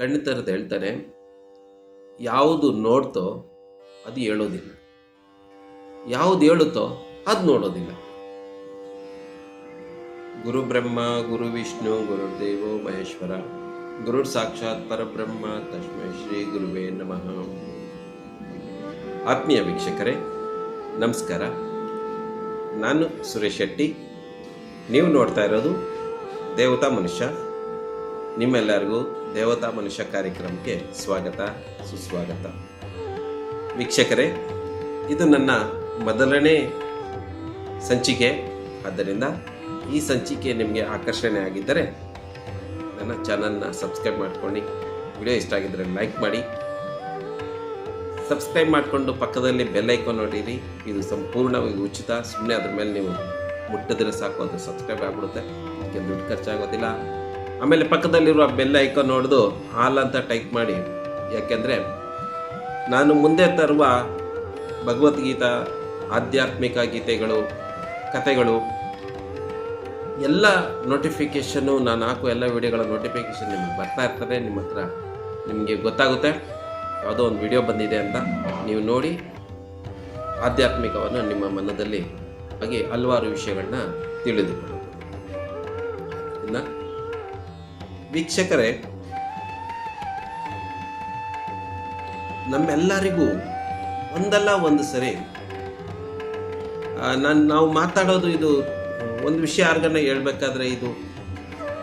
ಕಣ್ಣು ಥರದ್ದು ಹೇಳ್ತಾನೆ, ಯಾವುದು ನೋಡ್ತೋ ಅದು ಹೇಳೋದಿಲ್ಲ. ಯಾವುದು ಹೇಳುತ್ತೋ ಅದು ನೋಡೋದಿಲ್ಲ. ಗುರು ಬ್ರಹ್ಮ, ಗುರು ವಿಷ್ಣು ಗುರುದೇವೋ ಮಹೇಶ್ವರ, ಗುರು ಸಾಕ್ಷಾತ್ ಪರಬ್ರಹ್ಮ, ತಸ್ಮೈ ಶ್ರೀ ಗುರುವೇ ನಮಃ. ಆತ್ಮೀಯ ವೀಕ್ಷಕರೇ, ನಮಸ್ಕಾರ. ನಾನು ಸುರೇಶ್ ಶೆಟ್ಟಿ. ನೀವು ನೋಡ್ತಾ ಇರೋದು ದೇವತಾ ಮನುಷ್ಯ. ನಿಮ್ಮೆಲ್ಲರಿಗೂ ದೇವತಾ ಮನುಷ್ಯ ಕಾರ್ಯಕ್ರಮಕ್ಕೆ ಸ್ವಾಗತ, ಸುಸ್ವಾಗತ. ವೀಕ್ಷಕರೇ, ಇದು ನನ್ನ ಮೊದಲನೇ ಸಂಚಿಕೆ. ಆದ್ದರಿಂದ ಈ ಸಂಚಿಕೆ ನಿಮಗೆ ಆಕರ್ಷಣೆ ಆಗಿದ್ದರೆ ನನ್ನ ಚಾನಲ್ನ ಸಬ್ಸ್ಕ್ರೈಬ್ ಮಾಡ್ಕೊಂಡು ವಿಡಿಯೋ ಇಷ್ಟ ಆಗಿದ್ದರೆ ಲೈಕ್ ಮಾಡಿ. ಸಬ್ಸ್ಕ್ರೈಬ್ ಮಾಡಿಕೊಂಡು ಪಕ್ಕದಲ್ಲಿ ಬೆಲ್ ಐಕಾನ್ ನೋಡಿರಿ ಇದು ಸಂಪೂರ್ಣವಾಗಿ ಉಚಿತ. ಸುಮ್ಮನೆ ಅದ್ರ ಮೇಲೆ ನೀವು ಮುಟ್ಟಿದ್ರೆ ಸಾಕು, ಅದು ಸಬ್ಸ್ಕ್ರೈಬ್ ಆಗ್ಬಿಡುತ್ತೆ. ಅದಕ್ಕೆ ದುಡ್ಡು ಖರ್ಚಾಗೋದಿಲ್ಲ ಆಮೇಲೆ ಪಕ್ಕದಲ್ಲಿರುವ ಬೆಲ್ ಐಕಾನ್ ನೋಡಿದು ಹಾಲ್ ಅಂತ ಟೈಪ್ ಮಾಡಿ. ಯಾಕೆಂದರೆ ನಾನು ಮುಂದೆ ತರುವ ಭಗವದ್ಗೀತಾ, ಆಧ್ಯಾತ್ಮಿಕ ಗೀತೆಗಳು ಕತೆಗಳು ಎಲ್ಲ ನೋಟಿಫಿಕೇಷನ್ನು ನಾನು ಹಾಕುವ ಎಲ್ಲ ವಿಡಿಯೋಗಳ ನೋಟಿಫಿಕೇಷನ್ ನಿಮ್ಗೆ ಬರ್ತಾ ಇರ್ತದೆ, ನಿಮ್ಮ ಹತ್ರ ನಿಮಗೆ ಗೊತ್ತಾಗುತ್ತೆ. ಯಾವುದೋ ಒಂದು ವಿಡಿಯೋ ಬಂದಿದೆ ಅಂತ ನೀವು ನೋಡಿ ಆಧ್ಯಾತ್ಮಿಕವನ್ನು ನಿಮ್ಮ ಮನದಲ್ಲಿ ಹಾಗೆ ಹಲವಾರು ವಿಷಯಗಳನ್ನ ತಿಳಿದುಕೊಳ್ಳಿ ವೀಕ್ಷಕರೇ, ನಮ್ಮೆಲ್ಲರಿಗೂ ಒಂದಲ್ಲ ಒಂದು ಸರಿ ನಾನು ನಾವು ಮಾತಾಡೋದು ಇದು ಒಂದು ವಿಷಯ ಯಾರಿಗನ್ನ ಹೇಳ್ಬೇಕಾದ್ರೆ ಇದು,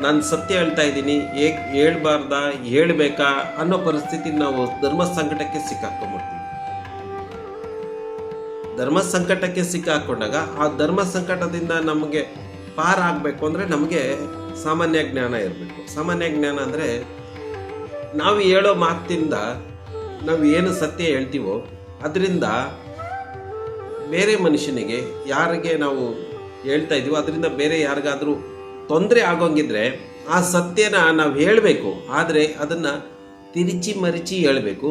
ನಾನು ಸತ್ಯ ಹೇಳ್ತಾ ಇದ್ದೀನಿ, ಏಕ್ ಹೇಳ್ಬಾರ್ದ, ಹೇಳ್ಬೇಕಾ ಅನ್ನೋ ಪರಿಸ್ಥಿತಿ ನಾವು ಧರ್ಮ ಸಂಕಟಕ್ಕೆ ಸಿಕ್ಕಾಕೊಂಡ್ಬಿಡ್ತೀವಿ. ಧರ್ಮ ಸಂಕಟಕ್ಕೆ ಸಿಕ್ಕಾಕೊಂಡಾಗ ಆ ಧರ್ಮ ಸಂಕಟದಿಂದ ನಮಗೆ ಪಾರಾಗಬೇಕು ಅಂದರೆ ನಮಗೆ ಸಾಮಾನ್ಯ ಜ್ಞಾನ ಇರಬೇಕು. ಸಾಮಾನ್ಯ ಜ್ಞಾನ ಅಂದರೆ ನಾವು ಹೇಳೋ ಮಾತಿಂದ ನಾವು ಏನು ಸತ್ಯ ಹೇಳ್ತೀವೋ ಅದರಿಂದ ಬೇರೆ ಮನುಷ್ಯನಿಗೆ ಯಾರಿಗೆ ನಾವು ಹೇಳ್ತಾ ಇದೀವೋ ಅದರಿಂದ ಬೇರೆ ಯಾರಿಗಾದರೂ ತೊಂದರೆ ಆಗೋಂಗಿದ್ರೆ ಆ ಸತ್ಯನ ನಾವು ಹೇಳಬೇಕು. ಆದರೆ ಅದನ್ನು ತಿರುಚಿ ಮರಿಚಿ ಹೇಳಬೇಕು.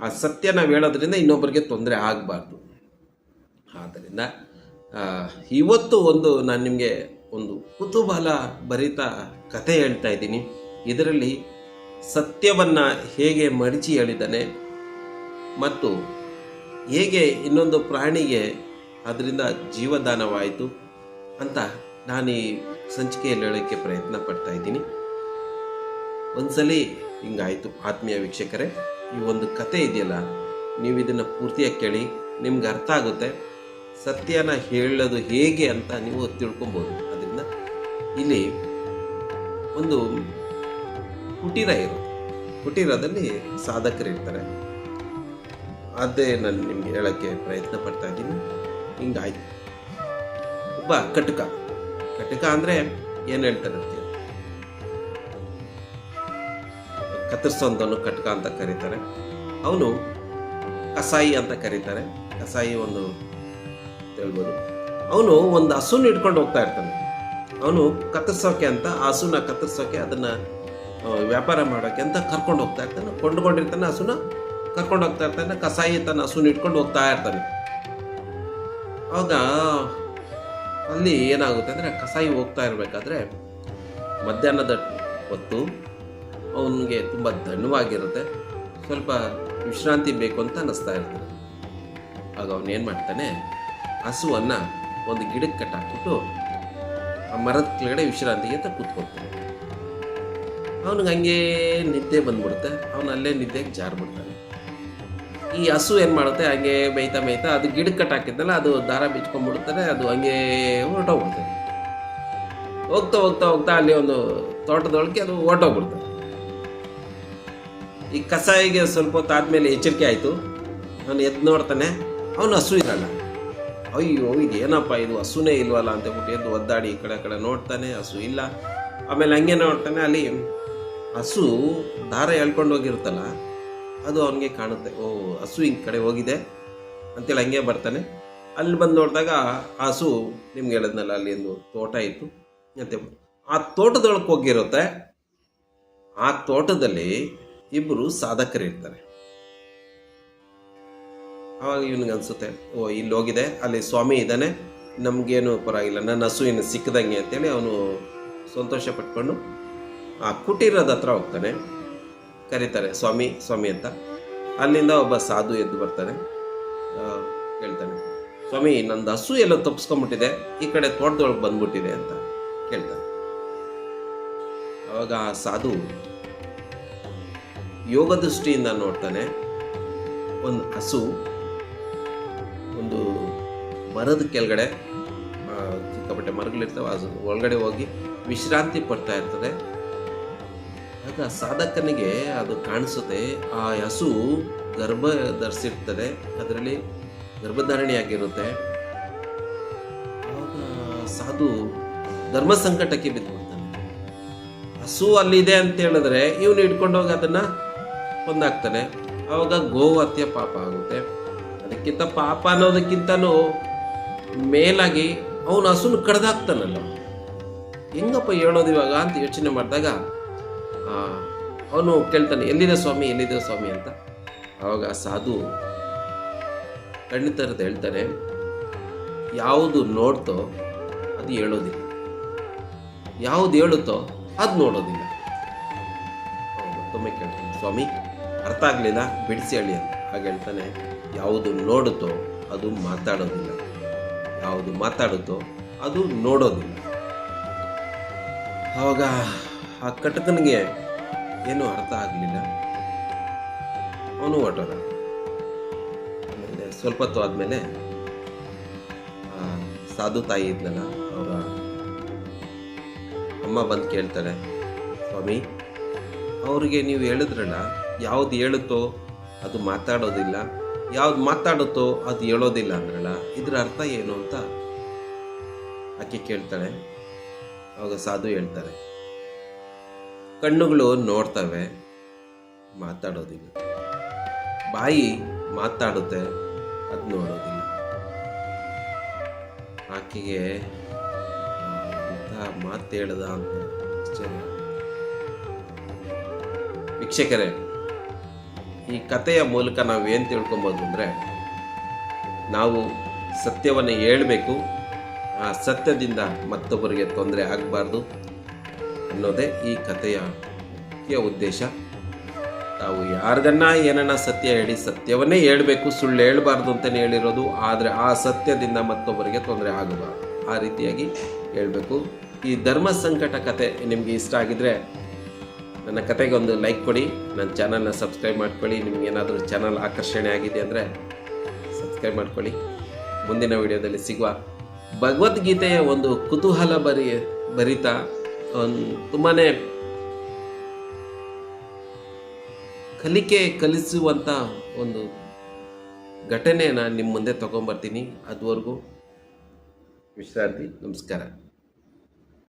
ಆ ಸತ್ಯ ನಾವು ಹೇಳೋದ್ರಿಂದ ಇನ್ನೊಬ್ಬರಿಗೆ ತೊಂದರೆ ಆಗಬಾರ್ದು. ಆದ್ದರಿಂದ ಇವತ್ತು ಒಂದು ನಾನು ನಿಮಗೆ ಒಂದು ಕುತೂಹಲ ಭರಿತ ಕತೆ ಹೇಳ್ತಾ ಇದ್ದೀನಿ. ಇದರಲ್ಲಿ ಸತ್ಯವನ್ನು ಹೇಗೆ ಮಡಚಿ ಹೇಳಿದ್ದಾನೆ ಮತ್ತು ಹೇಗೆ ಇನ್ನೊಂದು ಪ್ರಾಣಿಗೆ ಅದರಿಂದ ಜೀವದಾನವಾಯಿತು ಅಂತ ನಾನು ಈ ಸಂಚಿಕೆಯಲ್ಲಿ ಹೇಳೋಕ್ಕೆ ಪ್ರಯತ್ನ ಪಡ್ತಾ ಇದ್ದೀನಿ. ಒಂದ್ಸಲಿ ಹಿಂಗಾಯಿತು, ಆತ್ಮೀಯ ವೀಕ್ಷಕರೇ. ಈ ಒಂದು ಕತೆ ಇದೆಯಲ್ಲ, ನೀವು ಇದನ್ನು ಪೂರ್ತಿಯಾಗಿ ಕೇಳಿ ನಿಮ್ಗೆ ಅರ್ಥ ಆಗುತ್ತೆ. ಸತ್ಯನ ಹೇಳೋದು ಹೇಗೆ ಅಂತ ನೀವು ತಿಳ್ಕೊಬೋದು. ಅದರಿಂದ ಇಲ್ಲಿ ಒಂದು ಕುಟೀರ ಇರುತ್ತೆ. ಕುಟೀರದಲ್ಲಿ ಸಾಧಕರು ಇರ್ತಾರೆ. ಅದೇ ನಾನು ನಿಮ್ಗೆ ಹೇಳೋಕ್ಕೆ ಪ್ರಯತ್ನ ಪಡ್ತಾ ಇದ್ದೀನಿ. ಹಿಂಗಾಯ್ತು. ಒಬ್ಬ ಕಟಕ. ಕಟಕ ಅಂದರೆ ಏನು ಹೇಳ್ತಾರೆ? ಕತ್ತರಿಸೋಂಥವನು ಕಟಕ ಅಂತ ಕರೀತಾರೆ. ಅವನು ಕಸಾಯಿ ಅಂತ ಕರೀತಾರೆ. ಕಸಾಯಿ ಒಂದು ಹೇಳ್ಬೋದು. ಅವನು ಒಂದು ಹಸುನ ಇಟ್ಕೊಂಡು ಹೋಗ್ತಾ ಇರ್ತಾನೆ. ಅವನು ಕತ್ತರಿಸೋಕೆ ಅಂತ, ಆ ಹಸುನ ಕತ್ತರಿಸೋಕೆ, ಅದನ್ನು ವ್ಯಾಪಾರ ಮಾಡೋಕ್ಕೆ ಅಂತ ಕರ್ಕೊಂಡು ಹೋಗ್ತಾ ಇರ್ತಾನೆ. ಕೊಂಡ್ಕೊಂಡಿರ್ತಾನೆ ಹಸುನ, ಕರ್ಕೊಂಡು ಹೋಗ್ತಾ ಇರ್ತಾನೆ. ಕಸಾಯಿ ತನ್ನ ಹಸುನ ಇಟ್ಕೊಂಡು ಹೋಗ್ತಾ ಇರ್ತಾನೆ. ಆವಾಗ ಅಲ್ಲಿ ಏನಾಗುತ್ತೆ ಅಂದರೆ, ಕಸಾಯಿ ಹೋಗ್ತಾ ಇರಬೇಕಾದ್ರೆ, ಮಧ್ಯಾಹ್ನದ ಹೊತ್ತು ಅವನಿಗೆ ತುಂಬ ದಣ್ಣವಾಗಿರುತ್ತೆ ಸ್ವಲ್ಪ ವಿಶ್ರಾಂತಿ ಬೇಕು ಅಂತ ಅನ್ನಿಸ್ತಾ ಇರ್ತಾನೆ ಆಗ ಅವನು ಏನು ಮಾಡ್ತಾನೆ ಹಸುವನ್ನು ಒಂದು ಗಿಡಕ್ಕೆ ಕಟ್ಟಾಕ್ಬಿಟ್ಟು ಆ ಮರದ ಕೆಳಗಡೆ ವಿಶ್ರಾಂತಿಗೆ ಅಂತ ಕೂತ್ಕೊಳ್ತಾನೆ ಅವನಿಗೆ ಹಂಗೆ ನಿದ್ದೆ ಬಂದ್ಬಿಡುತ್ತೆ. ಅವನು ಅಲ್ಲೇ ನಿದ್ದೆಗೆ ಜಾರ್ಬಿಡ್ತಾನೆ. ಈ ಹಸು ಏನು ಮಾಡುತ್ತೆ? ಹಂಗೆ ಮೇಯ್ತಾ ಮೇಯ್ತಾ ಅದು ಗಿಡಕ್ಕೆ ಕಟ್ಟಾಕಿದ್ದಲ್ಲ ಅದು ದಾರ ಬಿಚ್ಕೊಂಡ್ಬಿಡ್ತಾರೆ ಅದು ಹಂಗೆ ಹೊರಟೋಗ್ಬಿಡ್ತಾನೆ ಹೋಗ್ತಾ ಹೋಗ್ತಾ ಹೋಗ್ತಾ ಅಲ್ಲಿ ಒಂದು ತೋಟದೊಳಗೆ ಅದು ಹೊರಟೋಗ್ಬಿಡ್ತಾನೆ ಈ ಕಸಾಯಿಗೆ ಸ್ವಲ್ಪ ಹೊತ್ತು ಆದಮೇಲೆ ಎಚ್ಚರಿಕೆ ಆಯಿತು. ಅವನು ಎದ್ದು ನೋಡ್ತಾನೆ. ಅವನು ಹಸು ಇರಲ್ಲ. ಅಯ್ಯೋ, ಇದು ಏನಪ್ಪ ಇದು? ಹಸುನೇ ಇಲ್ವಲ್ಲ ಅಂತ ಹೇಳ್ಬಿಟ್ಟು ಎದ್ದು ಒದ್ದಾಡಿ ಈ ಕಡೆ ಕಡೆ ನೋಡ್ತಾನೆ, ಹಸು ಇಲ್ಲ. ಆಮೇಲೆ ಹಂಗೆ ನೋಡ್ತಾನೆ, ಅಲ್ಲಿ ಹಸು ದಾರ ಎಳ್ಕೊಂಡು ಹೋಗಿರುತ್ತಲ್ಲ, ಅದು ಅವನಿಗೆ ಕಾಣುತ್ತೆ. ಓ, ಹಸು ಹಿಂಗೆ ಕಡೆ ಹೋಗಿದೆ ಅಂತೇಳಿ ಹಂಗೆ ಬರ್ತಾನೆ. ಅಲ್ಲಿ ಬಂದು ನೋಡಿದಾಗ ಆ ಹಸು ನಿಮ್ಗೆ ಹೇಳಿದ್ನಲ್ಲ, ಅಲ್ಲಿ ಒಂದು ತೋಟ ಇತ್ತು ಅಂತ ಆ ತೋಟದೊಳಗೆ ಹೋಗಿರುತ್ತೆ. ಆ ತೋಟದಲ್ಲಿ ಇಬ್ಬರು ಸಾಧಕರು ಇರ್ತಾರೆ ಆವಾಗ ಇವನಿಗೆ ಅನ್ಸುತ್ತೆ, ಓ, ಇಲ್ಲಿ ಹೋಗಿದೆ, ಅಲ್ಲಿ ಸ್ವಾಮಿ ಇದ್ದಾನೆ, ನಮಗೇನು ಪರವಾಗಿಲ್ಲ, ನನ್ನ ಹಸು ಏನು ಸಿಕ್ಕದಂಗೆ ಅಂತೇಳಿ ಅವನು ಸಂತೋಷ ಪಟ್ಕೊಂಡು ಆ ಕುಟೀರದ ಹತ್ರ ಹೋಗ್ತಾನೆ. ಕರೀತಾರೆ, ಸ್ವಾಮಿ ಸ್ವಾಮಿ ಅಂತ. ಅಲ್ಲಿಂದ ಒಬ್ಬ ಸಾಧು ಎದ್ದು ಬರ್ತಾನೆ ಕೇಳ್ತಾನೆ ಸ್ವಾಮಿ, ನಂದು ಹಸು ಎಲ್ಲ ತಪ್ಪಿಸ್ಕೊಂಬಿಟ್ಟಿದೆ ಈ ಕಡೆ ತೋಟದೊಳಗೆ ಬಂದ್ಬಿಟ್ಟಿದೆ ಅಂತ ಕೇಳ್ತಾನೆ ಅವಾಗ ಆ ಸಾಧು ಯೋಗ ದೃಷ್ಟಿಯಿಂದ ನೋಡ್ತಾನೆ, ಒಂದು ಹಸು ಮರದ ಕೆಳಗಡೆ ಚಿಕ್ಕಪಟ್ಟೆ ಮರಗಳಿರ್ತವೆ ಅದು ಒಳಗಡೆ ಹೋಗಿ ವಿಶ್ರಾಂತಿ ಪಡ್ತಾ ಇರ್ತದೆ. ಆಗ ಸಾಧಕನಿಗೆ ಅದು ಕಾಣಿಸುತ್ತೆ, ಆ ಹಸು ಗರ್ಭ ಧರಿಸಿರ್ತದೆ ಅದರಲ್ಲಿ ಗರ್ಭಧಾರಣೆಯಾಗಿರುತ್ತೆ. ಸಾಧು ಧರ್ಮ ಸಂಕಟಕ್ಕೆ ಬಿದ್ದುಬಿಡ್ತಾನೆ ಹಸು ಅಲ್ಲಿದೆ ಅಂತ ಹೇಳಿದ್ರೆ ಇವನು ಇಟ್ಕೊಂಡು ಹೋಗಿ ಅದನ್ನ ಕೊಂದಾಕ್ತಾನೆ. ಆವಾಗ ಗೋಹತ್ಯೆ ಪಾಪ ಆಗುತ್ತೆ. ಅದಕ್ಕಿಂತ ಪಾಪ ಅನ್ನೋದಕ್ಕಿಂತನೂ ಮೇಲಾಗಿ ಅವನು ಹಸುನ ಕಡ್ದಾಕ್ತಾನಲ್ಲ. ಹೆಂಗಪ್ಪ ಹೇಳೋದು ಇವಾಗ ಅಂತ ಯೋಚನೆ ಮಾಡಿದಾಗ ಅವನು ಕೇಳ್ತಾನೆ, ಎಲ್ಲಿದೆ ಸ್ವಾಮಿ ಎಲ್ಲಿದೆ ಸ್ವಾಮಿ? ಅಂತ. ಆವಾಗ ಸಾಧು ಕಣ್ಣು ಥರದ್ದು ಹೇಳ್ತಾನೆ, ಯಾವುದು ನೋಡ್ತೋ ಅದು ಹೇಳೋದಿಲ್ಲ. ಯಾವುದು ಹೇಳುತ್ತೋ ಅದು ನೋಡೋದಿಲ್ಲ. ಮತ್ತೊಮ್ಮೆ ಕೇಳ್ತಾನೆ, ಸ್ವಾಮಿ, ಅರ್ಥ ಆಗಲಿಲ್ಲ, ಬಿಡಿಸಿ ಹೇಳಿ ಅಂತ. ಹಾಗೆ ಹೇಳ್ತಾನೆ, ಯಾವುದು ನೋಡುತ್ತೋ ಅದು ಮಾತಾಡೋದಿಲ್ಲ. ಯಾವುದು ಮಾತಾಡುತ್ತೋ ಅದು ನೋಡೋದಿಲ್ಲ ಆವಾಗ ಆ ಕಟಕನಿಗೆ ಏನೂ ಅರ್ಥ ಆಗಲಿಲ್ಲ. ಅವನು ಹೊರಟೋದ. ಆಮೇಲೆ ಸ್ವಲ್ಪ ಹೊತ್ತು ಆದಮೇಲೆ ಸಾಧು ತಾಯಿ ಇದ್ನಲ್ಲ, ಅವರ ಅಮ್ಮ ಬಂದು ಕೇಳ್ತಾರೆ, ಸ್ವಾಮಿ, ಅವ್ರಿಗೆ ನೀವು ಹೇಳಿದ್ರಲ್ಲ, ಯಾವುದು ಹೇಳುತ್ತೋ ಅದು ಮಾತಾಡೋದಿಲ್ಲ. ಯಾವ್ದು ಮಾತಾಡುತ್ತೋ ಅದು ಹೇಳೋದಿಲ್ಲ ಅಂದ್ರಲ್ಲ, ಇದರ ಅರ್ಥ ಏನು ಅಂತ ಆಕೆ ಕೇಳ್ತಾಳೆ. ಅವಾಗ ಸಾಧು ಹೇಳ್ತಾರೆ, ಕಣ್ಣುಗಳು ನೋಡ್ತವೆ, ಮಾತಾಡೋದಿಲ್ಲ. ಬಾಯಿ ಮಾತಾಡುತ್ತೆ, ಅದು ನೋಡೋದಿಲ್ಲ. ಆಕೆಗೆ ಮಾತು ಹೇಳ್ದ ಅಂತ ವೀಕ್ಷಕರೇ ಈ ಕಥೆಯ ಮೂಲಕ ನಾವು ಏನು ತಿಳ್ಕೊಬೋದು ಅಂದರೆ, ನಾವು ಸತ್ಯವನ್ನು ಹೇಳಬೇಕು, ಆ ಸತ್ಯದಿಂದ ಮತ್ತೊಬ್ಬರಿಗೆ ತೊಂದರೆ ಆಗಬಾರ್ದು ಅನ್ನೋದೇ ಈ ಕಥೆಯ ಮುಖ್ಯ ಉದ್ದೇಶ. ತಾವು ಯಾರಿಗನ್ನ ಏನನ್ನ ಸತ್ಯ ಹೇಳಿ ಸತ್ಯವನ್ನೇ ಹೇಳಬೇಕು, ಸುಳ್ಳು ಹೇಳಬಾರ್ದು ಅಂತಲೇ ಹೇಳಿರೋದು, ಆದರೆ ಆ ಸತ್ಯದಿಂದ ಮತ್ತೊಬ್ಬರಿಗೆ ತೊಂದರೆ ಆಗಬಾರ್ದು. ಆ ರೀತಿಯಾಗಿ ಹೇಳಬೇಕು. ಈ ಧರ್ಮ ಸಂಕಟ ಕತೆ ನಿಮಗೆ ಇಷ್ಟ ಆಗಿದ್ರೆ ನನ್ನ ಕತೆಗೆ ಒಂದು ಲೈಕ್ ಕೊಡಿ. ನನ್ನ ಚಾನಲ್ನ ಸಬ್ಸ್ಕ್ರೈಬ್ ಮಾಡ್ಕೊಳ್ಳಿ. ನಿಮ್ಗೆ ಏನಾದರೂ ಚಾನಲ್ ಆಕರ್ಷಣೆ ಆಗಿದೆ ಅಂದರೆ ಸಬ್ಸ್ಕ್ರೈಬ್ ಮಾಡ್ಕೊಳ್ಳಿ. ಮುಂದಿನ ವಿಡಿಯೋದಲ್ಲಿ ಸಿಗುವ ಭಗವದ್ಗೀತೆಯ ಒಂದು ಕುತೂಹಲ ಬರಿ, ಭರಿತ ಒಂದು ತುಂಬಾ ಕಲಿಕೆ ಕಲಿಸುವಂಥ ಒಂದು ಘಟನೆಯನ್ನು ನಿಮ್ಮ ಮುಂದೆ ತೊಗೊಂಬರ್ತೀನಿ. ಅದುವರೆಗೂ ವಿಶ್ರಾಂತಿ. ನಮಸ್ಕಾರ.